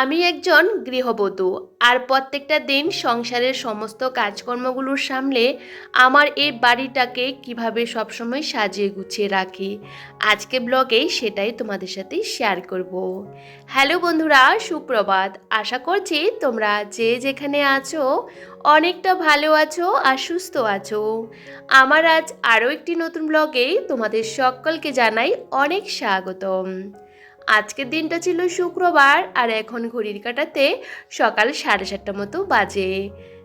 আমি একজন গৃহবধূ আর প্রত্যেকটা দিন সংসারের সমস্ত কাজকর্মগুলোর সামলে আমার এই বাড়িটাকে কীভাবে সবসময় সাজিয়ে গুছিয়ে রাখি। আজকে ব্লগে সেটাই তোমাদের সাথে শেয়ার করব। হ্যালো বন্ধুরা, সুপ্রভাত। আশা করছি তোমরা যে যেখানে আছো অনেকটা ভালো আছো আর সুস্থ আছো। আমার আজ আরও একটি নতুন ব্লগে তোমাদের সকলকে জানাই অনেক স্বাগতম। আজকের দিনটা ছিল শুক্রবার আর এখন ঘড়ির কাটাতে সকাল সাড়ে সাতটা মতো বাজে।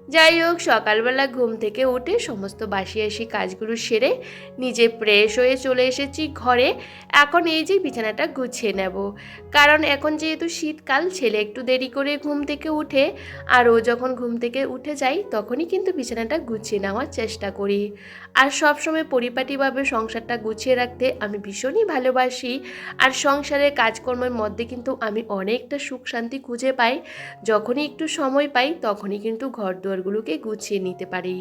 যাই হোক, সকালবেলা ঘুম থেকে উঠে সমস্ত বাসি আসি কাজগুলো সেরে নিজে ফ্রেশ হয়ে চলে এসেছি ঘরে। এখন এই যে বিছানাটা গুছিয়ে নেব। কারণ এখন যেহেতু শীতকাল, ছেলে একটু দেরি করে ঘুম থেকে উঠে আর ও যখন ঘুম থেকে উঠে যায়, তখনই কিন্তু বিছানাটা গুছিয়ে নেওয়ার চেষ্টা করি। আর সবসময় পরিপাটিভাবে সংসারটা গুছিয়ে রাখতে আমি ভীষণই ভালোবাসি। আর সংসারের কাজকর্মের মধ্যে কিন্তু আমি অনেকটা সুখ শান্তি খুঁজে পাই। যখনই একটু সময় পাই, তখনই কিন্তু ঘর দুয়ারগুলোকে গুছিয়ে নিতে পারি।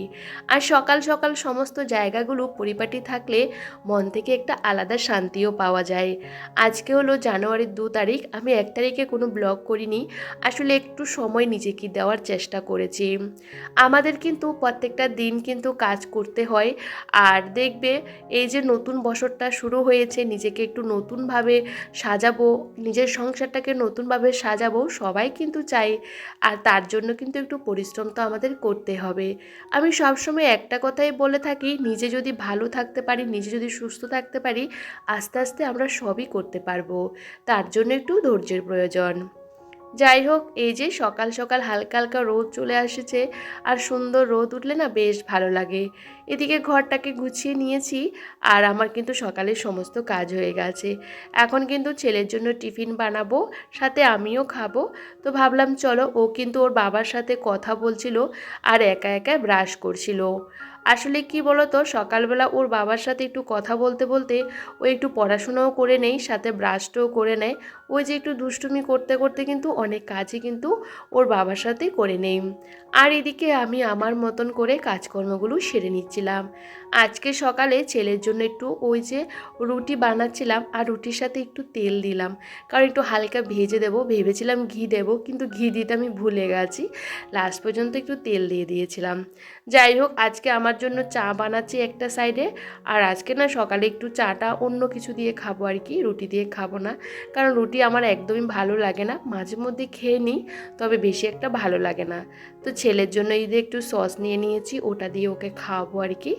আর সকাল সকাল সমস্ত জায়গাগুলো পরিপাটি থাকলে মন থেকে একটা আলাদা শান্তিও পাওয়া যায়। আজকে হলো জানুয়ারির দু তারিখ, আমি এক তারিখে কোনো ব্লগ করিনি, আসলে একটু সময় নিজেকে দেওয়ার চেষ্টা করেছি। আমাদের কিন্তু প্রত্যেকটা দিন কিন্তু কাজ করতে হয়, আর দেখবে এই যে নতুন বছরটা শুরু হয়েছে, নিজেকে একটু নতুনভাবে সাজাবো, নিজের সংসারটাকে নতুনভাবে সাজাবো, সবাই কিন্তু চাই আর তার জন্য কিন্তু একটু পরিশ্রম তো আমাদের করতে হবে। আমি সবসময় একটা কথাই বলে থাকি, নিজে যদি ভালো থাকতে পারি, নিজে যদি সুস্থ থাকতে পারি, আস্তে আস্তে আমরা সবই করতে পারব। তার জন্য একটু ধৈর্যের প্রয়োজন। যাই হোক, এই যে সকাল সকাল হালকা হালকা রোদ চলে আসেছে আর সুন্দর রোদ উঠলে না বেশ ভালো লাগে। এদিকে ঘরটাকে গুছিয়ে নিয়েছি আর আমার কিন্তু সকালে সমস্ত কাজ হয়ে গেছে। এখন কিন্তু ছেলের জন্য টিফিন বানাবো, সাথে আমিও খাব। তো ভাবলাম, চলো ও কিন্তু ওর বাবার সাথে কথা বলছিল আর একা একা ব্রাশ করছিল। আসলে কি বলতো, সকালবেলা ওর বাবার সাথে একটু কথা বলতে বলতে ও একটু পড়াশোনাও করে নেই সাথে ব্রাশটাও করে নেয়। ওই যে একটু দুষ্টুমি করতে করতে কিন্তু অনেক কাজই কিন্তু ওর বাবার সাথে করে নেই আর এদিকে আমি আমার মতন করে কাজকর্মগুলো সেরে নিচ্ছিলাম। আজকে সকালে ছেলের জন্য একটু ওই যে রুটি বানাচ্ছিলাম আর রুটির সাথে একটু তেল দিলাম। কারণ একটু হালকা ভেজে দেবো, ভেবেছিলাম ঘি দেবো, কিন্তু ঘি দিতে আমি ভুলে গেছি। লাস্ট পর্যন্ত একটু তেল দিয়ে দিয়েছিলাম। যাই হোক, আজকে আমার জন্য চা বানাচ্ছি একটা সাইডে আর আজকে না সকালে একটু চাটা অন্য কিছু দিয়ে খাব আর কি, রুটি দিয়ে খাব না। কারণ রুটি আমার একদমই ভালো লাগে না, মাঝে মধ্যে খেয়ে নিই, তবে বেশি একটা ভালো লাগে না। তো ছেলের জন্য ঈদে একটু সস নিয়ে নিয়েছি, ওটা দিয়ে ওকে খাওয়াবো আর কি।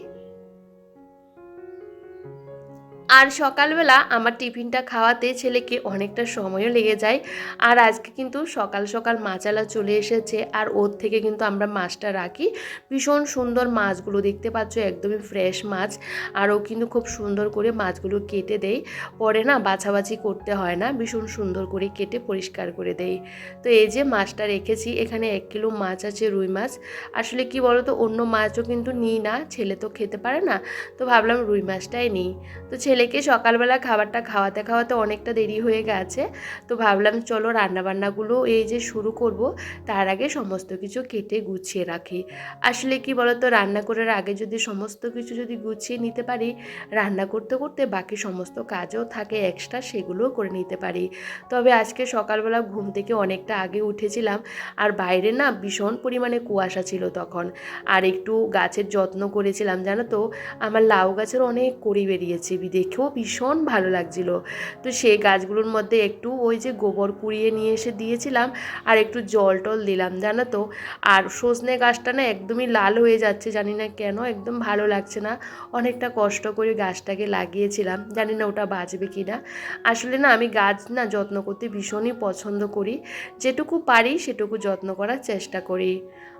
আর সকালবেলা আমার টিফিনটা খাওয়াতে ছেলেকে অনেকটা সময়ও লেগে যায়। আর আজকে কিন্তু সকাল সকাল মাচালা চলে এসেছে আর ওর থেকে কিন্তু আমরা মাছটা রাখি। ভীষণ সুন্দর মাছগুলো দেখতে পাচ্ছ, একদমই ফ্রেশ মাছ। আর ও কিন্তু খুব সুন্দর করে মাছগুলো কেটে দেয়। পরে না বাছাবাছি করতে হয় না, ভীষণ সুন্দর করে কেটে পরিষ্কার করে দেয়। তো এই যে মাছটা রেখেছি, এখানে এক কিলো মাছ আছে রুই মাছ। আসলে কি বলো তো অন্য মাছও কিন্তু নিই না, ছেলে তো খেতে পারে না। তো ভাবলাম রুই মাছটাই নিই। তো ছেলেকে সকালবেলা খাবারটা খাওয়াতে খাওয়াতে অনেকটা দেরি হয়ে গেছে। তো ভাবলাম চলো রান্নাবান্নাগুলো এই যে শুরু করব, তার আগে সমস্ত কিছু কেটে গুছিয়ে রাখি। আসলে কি বলতো, রান্না করার আগে যদি সমস্ত কিছু যদি গুছিয়ে নিতে পারি, রান্না করতে করতে বাকি সমস্ত কাজও থাকে এক্সট্রা সেগুলোও করে নিতে পারি। তবে আজকে সকালবেলা ঘুম থেকে অনেকটা আগে উঠেছিলাম আর বাইরে না ভীষণ পরিমাণে কুয়াশা ছিল তখন। আর একটু গাছের যত্ন করেছিলাম, জানো তো? আমার লাউ গাছের অনেক কড়ি বেরিয়েছে দেখেও ভীষণ ভালো লাগছিল। তো সেই গাছগুলোর মধ্যে একটু ওই যে গোবর কুড়িয়ে নিয়ে এসে দিয়েছিলাম আর একটু জল টল দিলাম, জানো তো? আর সজনে গাছটা না একদমই লাল হয়ে যাচ্ছে, জানি না কেন, একদম ভালো লাগছে না। অনেকটা কষ্ট করে গাছটাকে লাগিয়েছিলাম, জানি না ওটা বাঁচবে কি না। আসলে না আমি গাছ না যত্ন করতে ভীষণই পছন্দ করি। যেটুকু পারি সেটুকু যত্ন করার চেষ্টা করি।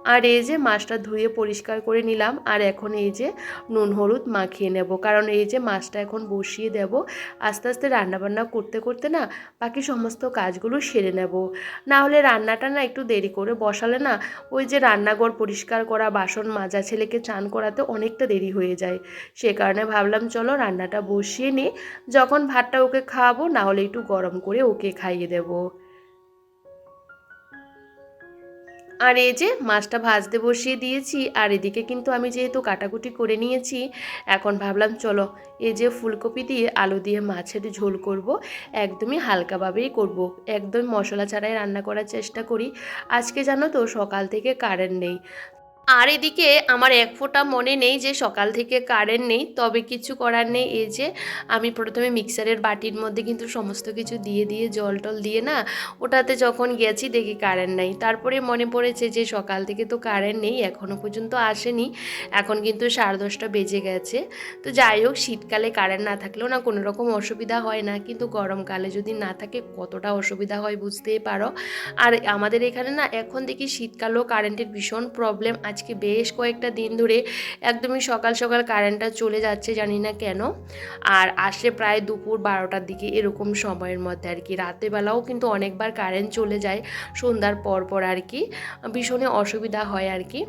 আর এই যে মাছটা ধুয়ে পরিষ্কার করে নিলাম, আর এখন এই যে নুন হলুদ মাখিয়ে নেব। কারণ এই যে মাছটা এখন বসিয়ে দেব, আস্তে আস্তে রান্নাবান্না করতে করতে না বাকি সমস্ত কাজগুলো সেরে নেব। না হলে রান্নাটা না একটু দেরি করে বসালে না ওই যে রান্নাঘর পরিষ্কার করা, বাসন মাজা, ছেলেকে চান করাতে অনেকটা দেরি হয়ে যায়। সে কারণে ভাবলাম চলো রান্নাটা বসিয়ে নিই, যখন ভাতটা ওকে খাওয়াবো, না হলে একটু গরম করে ওকে খাইয়ে দেবো। আর এই যে মাছটা ভাজতে বসিয়ে দিয়েছি, আর এদিকে কিন্তু আমি যেহেতু কাটাকুটি করে নিয়েছি, এখন ভাবলাম চলো এই যে ফুলকপি দিয়ে আলু দিয়ে মাছের ঝোল করব। একদমই হালকাভাবেই করব। একদম মশলা ছাড়াই রান্না করার চেষ্টা করি। আজকে জানো তো সকাল থেকে কারেন্ট নেই। আর এদিকে আমার এক ফোঁটা মনে নেই যে সকাল থেকে কারেন্ট নেই, তবে কিছু করার নেই। এই যে আমি প্রথমে মিক্সারের বাটির মধ্যে কিন্তু সমস্ত কিছু দিয়ে দিয়ে, জল টল দিয়ে না, ওটাতে যখন গেছি দেখি কারেন্ট নেই। তারপরে মনে পড়েছে যে সকাল থেকে তো কারেন্ট নেই এখনও পর্যন্ত আসেনি। এখন কিন্তু সাড়ে দশটা বেজে গেছে। তো যাই হোক, শীতকালে কারেন্ট না থাকলেও না কোনো রকম অসুবিধা হয় না। কিন্তু গরমকালে যদি না থাকে কতটা অসুবিধা হয় বুঝতেই পারো। আর আমাদের এখানে না, এখন দেখি শীতকালেও কারেন্টের ভীষণ প্রবলেম আজকে বেশ কয়েকটা দিন ধরে একদমই সকাল সকাল কারেন্টটা চলে যাচ্ছে জানি না কেন। আর আসলে প্রায় দুপুর বারোটার দিকে এরকম সময়ের মধ্যে আর কি। রাতেবেলাও কিন্তু অনেকবার কারেন্ট চলে যায়, সন্ধ্যার পর পর আর কি। ভীষণই অসুবিধা হয় আর কি।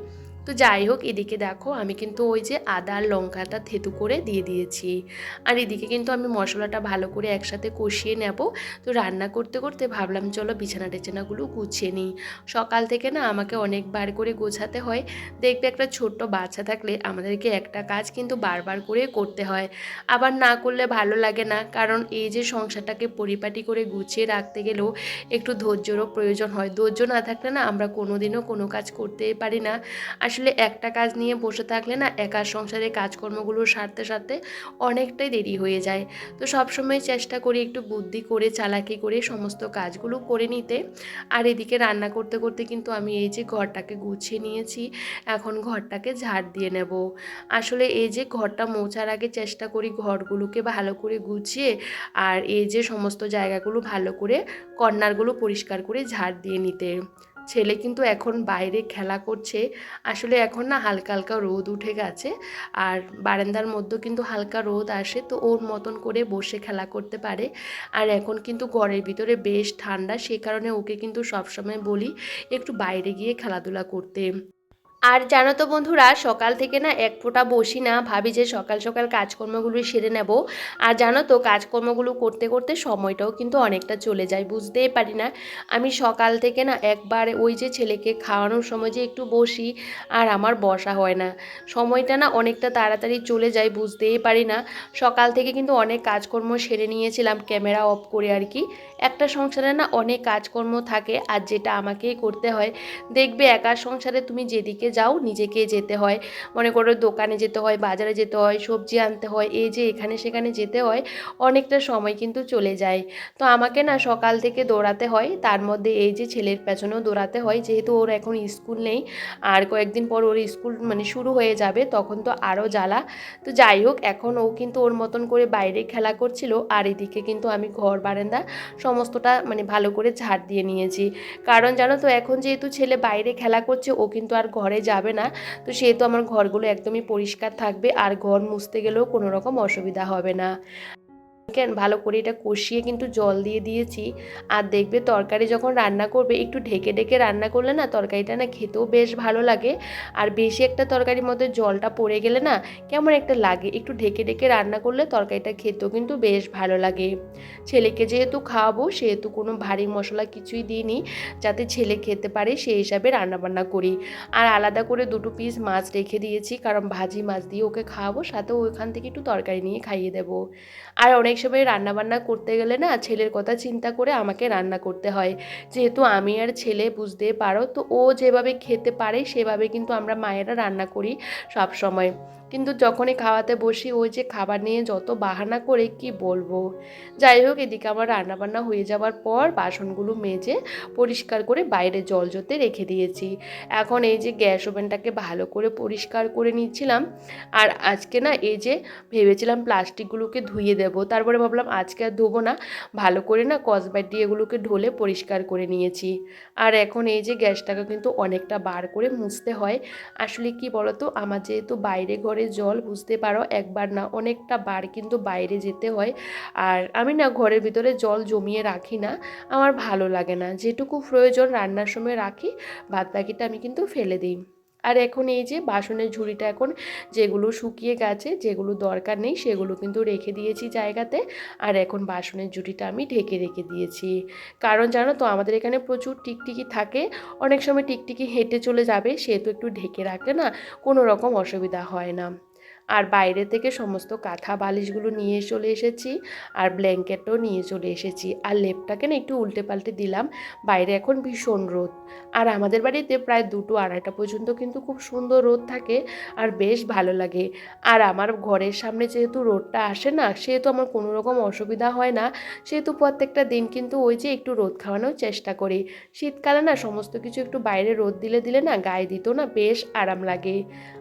তো যাই হোক, এদিকে দেখো আমি কিন্তু ওই যে আদা আর লঙ্কাটা থেতু করে দিয়ে দিয়েছি। আর এদিকে কিন্তু আমি মশলাটা ভালো করে একসাথে কষিয়ে নেব। তো রান্না করতে করতে ভাবলাম, চলো বিছানা টেছানাগুলো গুছিয়ে নিই। সকাল থেকে না আমাকে অনেকবার করে গোছাতে হয়। দেখবে একটা ছোট্ট বাচ্চা থাকলে আমাদেরকে একটা কাজ কিন্তু বারবার করে করতে হয়। আবার না করলে ভালো লাগে না, কারণ এই যে সংসারটাকে পরিপাটি করে গুছিয়ে রাখতে গেলেও একটু ধৈর্যরও প্রয়োজন হয়। ধৈর্য না থাকলে না আমরা কোনোদিনও কোনো কাজ করতেই পারি না। আসলে একটা কাজ নিয়ে বসে থাকলে না একার সংসারে কাজকর্মগুলো সারতে সারতে অনেকটাই দেরি হয়ে যায়। তো সবসময় চেষ্টা করি একটু বুদ্ধি করে, চালাকি করে সমস্ত কাজগুলো করে নিতে। আর এদিকে রান্না করতে করতে কিন্তু আমি এই যে ঘরটাকে গুছিয়ে নিয়েছি, এখন ঘরটাকে ঝাড় দিয়ে নেব। আসলে এই যে ঘরটা মোছার আগে চেষ্টা করি ঘরগুলোকে ভালো করে গুছিয়ে আর এই যে সমস্ত জায়গাগুলো ভালো করে কর্নারগুলো পরিষ্কার করে ঝাড় দিয়ে নিতে। ছেলে কিন্তু এখন বাইরে খেলা করছে। আসলে এখন না হালকা হালকা রোদ উঠে গেছে। আর বারান্দার মধ্যে কিন্তু হালকা রোদ আসে, তো ওর মতন করে বসে খেলা করতে পারে। আর এখন কিন্তু ঘরের ভিতরে বেশ ঠান্ডা, সে কারণে ওকে কিন্তু সবসময় বলি একটু বাইরে গিয়ে খেলাধুলা করতে। আর জানো তো বন্ধুরা, সকাল থেকে না এক ফোঁটা বসি না, ভাবি যে সকাল সকাল কাজকর্মগুলো সেরে নেব। আর জানো তো, কাজকর্মগুলো করতে করতে সময়টাও কিন্তু অনেকটা চলে যায়, বুঝতেই পারি না। আমি সকাল থেকে না একবার ওই যে ছেলেকে খাওয়ানোর সময় যে একটু বসি, আর আমার বসা হয় না। সময়টা না অনেকটা তাড়াতাড়ি চলে যায়, বুঝতেই পারি না। সকাল থেকে কিন্তু অনেক কাজকর্ম সেরে নিয়েছিলাম, ক্যামেরা অফ করে আর কি। একটা সংসারে না অনেক কাজকর্ম থাকে, আর যেটা আমাকেই করতে হয়। দেখবে একার সংসারে তুমি যেদিকে যাও, নিজেকে যেতে হয়। মনে করো দোকানে যেতে হয়, বাজারে যেতে হয়, সবজি আনতে হয়, এই যে এখানে সেখানে যেতে হয়, অনেকটা সময় কিন্তু চলে যায়। তো আমাকে না সকাল থেকে দৌড়াতে হয়, তার মধ্যে এই যে ছেলের পেছনেও দৌড়াতে হয়, যেহেতু ওর এখন স্কুল নেই, আর কয়েকদিন পর ওর স্কুল মানে শুরু হয়ে যাবে, তখন তো আরও জ্বালা। তো যাই হোক, এখন ও কিন্তু ওর মতন করে বাইরে খেলা করছিল, আর এদিকে কিন্তু আমি ঘর, বারান্দা সমস্তটা মানে ভালো করে ঝাড় দিয়ে নিয়েছি। কারণ জানো তো, এখন যেহেতু ছেলে বাইরে খেলা করছে, ও কিন্তু আর ঘরে যাবে না। তো সেহেতু আমার ঘরগুলো একদমই পরিষ্কার থাকবে। আর ঘর মুছতে গেলেও কোনো রকম অসুবিধা হবে না। ভালো করে এটা কষিয়ে কিন্তু জল দিয়ে দিয়েছি। আর দেখবে তরকারি যখন রান্না করবে, একটু ঢেকে ঢেকে রান্না করলে না তরকারিটা না খেতেও বেশ ভালো লাগে। আর বেশি একটা তরকারির মধ্যে জলটা পড়ে গেলে না কেমন একটা লাগে। একটু ঢেকে ঢেকে রান্না করলে তরকারিটা খেতেও কিন্তু বেশ ভালো লাগে। ছেলেকে যেহেতু খাওয়াবো, সেহেতু কোনো ভারী মশলা কিছুই দিইনি। যাতে ছেলে খেতে পারে, সেই হিসাবে রান্নাবান্না করি। আর আলাদা করে দুটো পিস মাছ রেখে দিয়েছি, কারণ ভাজি মাছ দিয়ে ওকে খাওয়াবো, সাথে ওইখান থেকে একটু তরকারি নিয়ে খাইয়ে দেবো। আর অনেক সময় রান্নাবান্না করতে গেলে না ছেলের কথা চিন্তা করে আমাকে রান্না করতে হয়। যেহেতু আমি আর ছেলে বুঝতে পারো, তো ও যেভাবে খেতে পারে সেভাবে কিন্তু আমরা মায়েরা রান্না করি সব সময় কিন্তু যখনই খাওয়াতে বসি, ওই যে খাবার নিয়ে যত বাহানা করে কি বলব? যাই হোক, এদিকে আমার রান্নাবান্না হয়ে যাওয়ার পর বাসনগুলো মেজে পরিষ্কার করে বাইরে জল জতে রেখে দিয়েছি। এখন এই যে গ্যাস ওভেনটাকে ভালো করে পরিষ্কার করে নিচ্ছিলাম। আর আজকে না এই যে ভেবেছিলাম প্লাস্টিকগুলোকে ধুয়ে দেব, তারপরে ভাবলাম আজকে আর ধোবো না। ভালো করে না কসবাইট দিয়ে এগুলোকে ঢোলে পরিষ্কার করে নিয়েছি। আর এখন এই যে গ্যাসটাকে কিন্তু অনেকটা বার করে মুছতে হয়। আসলে কি বলতো, আমার যেহেতু বাইরে ঘরে জল বুঝতে পারো, একবার না, অনেকটা বার কিন্তু বাইরে যেতে হয়। আর আমি না ঘরের ভিতরে জল জমিয়ে রাখি না, আমার ভালো লাগে না। যেটুকু প্রয়োজন রান্নার সময় রাখি বাদ বাকিটা আমি কিন্তু ফেলে দিই। আর এখন এই যে বাসনের ঝুড়িটা এখন যেগুলো শুকিয়ে গেছে, যেগুলো দরকার নেই, সেগুলো কিন্তু রেখে দিয়েছি জায়গাতে। আর এখন বাসনের ঝুড়িটা আমি ঢেকে রেখে দিয়েছি। কারণ জানো তো, আমাদের এখানে প্রচুর টিকটিকি থাকে। অনেক সময় টিকটিকি হেঁটে চলে যাবে সেহেতু একটু ঢেকে রাখলে না, কোনো রকম অসুবিধা হয় না। আর বাইরে থেকে সমস্ত কাঁথা বালিশগুলো নিয়ে চলে এসেছি, আর ব্ল্যাঙ্কেটও নিয়ে চলে এসেছি। আর লেপটাকে না একটু উল্টে পাল্টে দিলাম, বাইরে এখন ভীষণ রোদ। আর আমাদের বাড়িতে প্রায় দুটো আড়াইটা পর্যন্ত কিন্তু খুব সুন্দর রোদ থাকে, আর বেশ ভালো লাগে। আর আমার ঘরের সামনে যেহেতু রোদটা আসে না, সেহেতু আমার কোনো রকম অসুবিধা হয় না। সেহেতু প্রত্যেকটা দিন কিন্তু ওই যে একটু রোদ খাওয়ানোর চেষ্টা করি। শীতকালে না সমস্ত কিছু একটু বাইরে রোদ দিলে দিলে না গায়ে দিত না বেশ আরাম লাগে।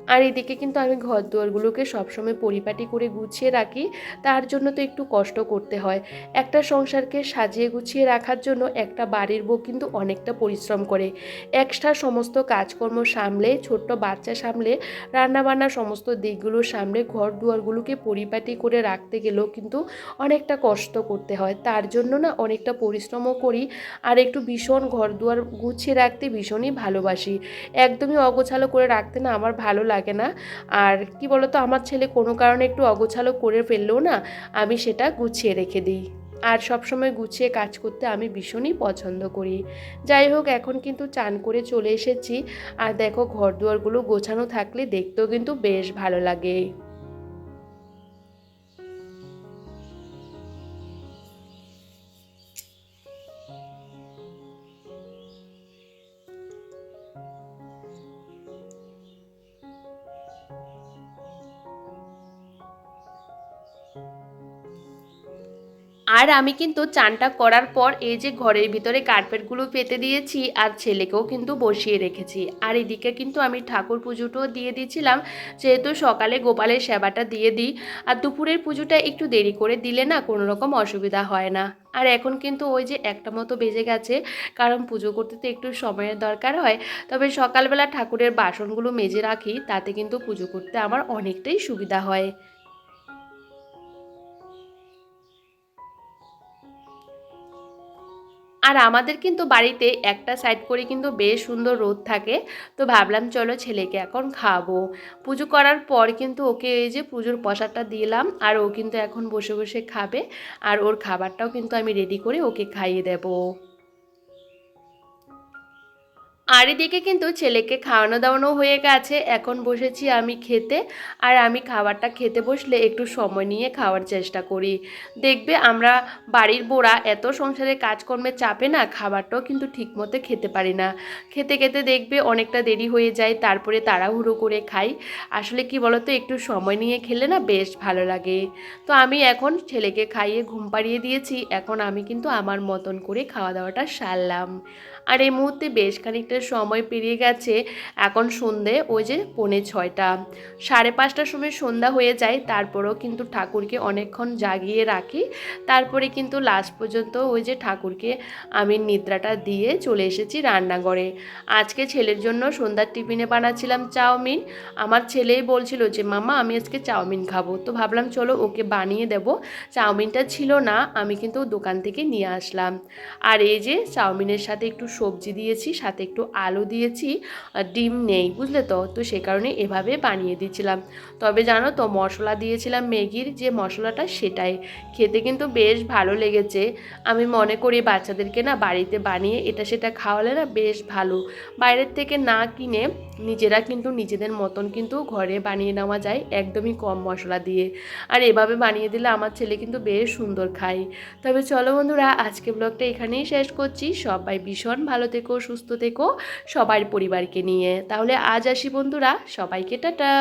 আর এদিকে কিন্তু আমি ঘর দুয়ারগুলোকে সবসময় পরিপাটি করে গুছিয়ে রাখি, তার জন্য তো একটু কষ্ট করতে হয়। একটা সংসারকে সাজিয়ে গুছিয়ে রাখার জন্য একটা বাড়ির বউ কিন্তু অনেকটা পরিশ্রম করে। এক্সট্রা সমস্ত কাজকর্ম সামলে, ছোট্ট বাচ্চা সামলে রান্নাবান্না সমস্ত দিকগুলো সামলে ঘর দুয়ারগুলোকে পরিপাটি করে রাখতে গেলেও কিন্তু অনেকটা কষ্ট করতে হয়। তার জন্য না অনেকটা পরিশ্রমও করি আর একটু ভীষণ ঘর দুয়ার গুছিয়ে রাখতে ভীষণই ভালোবাসি। একদমই অগোছালো করে রাখতে না আমার ভালো লাগে না। আর কি বলতো? আমার ছেলে কোনো কারণে একটু অগোছালো করে ফেললেও না, আমি সেটা গুছিয়ে রেখে দিই। আর সবসময় গুছিয়ে কাজ করতে আমি ভীষণই পছন্দ করি। যাই হোক, এখন কিন্তু চান করে চলে এসেছি। আর দেখো ঘর দুয়ারগুলো গোছানো থাকলে দেখতেও কিন্তু বেশ ভালো লাগে। আর আমি কিন্তু চানটা করার পর এই যে ঘরের ভিতরে কার্পেটগুলো পেতে দিয়েছি আর ছেলেকেও কিন্তু বসিয়ে রেখেছি। আর এদিকে কিন্তু আমি ঠাকুর পুজোটাও দিয়ে দিয়েছিলাম। যেহেতু সকালে গোপালের সেবাটা দিয়ে দিই, আর দুপুরের পুজোটা একটু দেরি করে দিলে না কোনো রকম অসুবিধা হয় না। আর এখন কিন্তু ওই যে একটা মতো বেজে গেছে, কারণ পুজো করতে তো একটু সময়ের দরকার হয়। তবে সকালবেলা ঠাকুরের বাসনগুলো মেজে রাখি, তাতে কিন্তু পুজো করতে আমার অনেকটাই সুবিধা হয়। আর আমাদের কিন্তু বাড়িতে একটা সাইড করে কিন্তু বেশ সুন্দর রোদ থাকে। তো ভাবলাম, চলো ছেলেকে এখন খাব পুজো করার পর কিন্তু ওকে এই যে পুজোর প্রসাদটা দিলাম আর ও কিন্তু এখন বসে বসে খাবে। আর ওর খাবারটাও কিন্তু আমি রেডি করে ওকে খাইয়ে দেবো। আর এদিকে কিন্তু ছেলেকে খাওয়ানো দাওয়ানো হয়ে গেছে। এখন বসেছি আমি খেতে। আর আমি খাবারটা খেতে বসলে একটু সময় নিয়ে খাওয়ার চেষ্টা করি। দেখবে আমরা বাড়ির বোড়া এত সংসারে কাজকর্মে চাপে না, খাবারটাও কিন্তু ঠিকমতো খেতে পারি না। খেতে খেতে দেখবে অনেকটা দেরি হয়ে যায়, তারপরে তাড়াহুড়ো করে খাই। আসলে কি বলতো, একটু সময় নিয়ে খেলে না বেশ ভালো লাগে। তো আমি এখন ছেলেকে খাইয়ে ঘুম পাড়িয়ে দিয়েছি। এখন আমি কিন্তু আমার মতন করে খাওয়া দাওয়াটা সারলাম। আর এই মুহূর্তে বেশ খানিকটা সময় পেরিয়ে গেছে এখন সন্ধে, ওই যে পৌনে ছয়টা। সাড়ে পাঁচটার সময় সন্ধ্যা হয়ে যায়, তারপরেও কিন্তু ঠাকুরকে অনেকক্ষণ জাগিয়ে রাখি। তারপরে কিন্তু লাস্ট পর্যন্ত ওই যে ঠাকুরকে আমি নিদ্রাটা দিয়ে চলে এসেছি রান্নাঘরে। আজকে ছেলের জন্য সন্ধ্যার টিফিনে বানাচ্ছিলাম চাউমিন। আমার ছেলেই বলছিল যে মামা আমি আজকে চাউমিন খাব। তো ভাবলাম, চলো ওকে বানিয়ে দেব। চাউমিনটা ছিল না, আমি কিন্তু দোকান থেকে নিয়ে আসলাম। আর এই যে চাউমিনের সাথে একটু সবজি দিয়েছি, সাথে একটু আলু দিয়েছি ডিম নেই, বুঝলে তো? তো সে কারণে এভাবে বানিয়ে দিয়েছিলাম। তবে জানো তো, মশলা দিয়েছিলাম ম্যাগির, যে মশলাটা সেটাই। খেতে কিন্তু বেশ ভালো লেগেছে। আমি মনে করি বাচ্চাদেরকে না বাড়িতে বানিয়ে এটা সেটা খাওয়ালে না বেশ ভালো। বাইরের থেকে না কিনে নিজেরা কিন্তু নিজেদের মতন কিন্তু ঘরে বানিয়ে নেওয়া যায়, একদমই কম মশলা দিয়ে। আর এভাবে বানিয়ে দিলে আমার ছেলে কিন্তু বেশ সুন্দর খায়। তবে চলো বন্ধুরা, আজকে ব্লগটা এখানেই শেষ করছি। সবাই ভীষণ ভালো থেকো সুস্থ থেকো সবার পরিবারকে নিয়ে। তাহলে আজ আসি বন্ধুরা সবাইকে টাটা।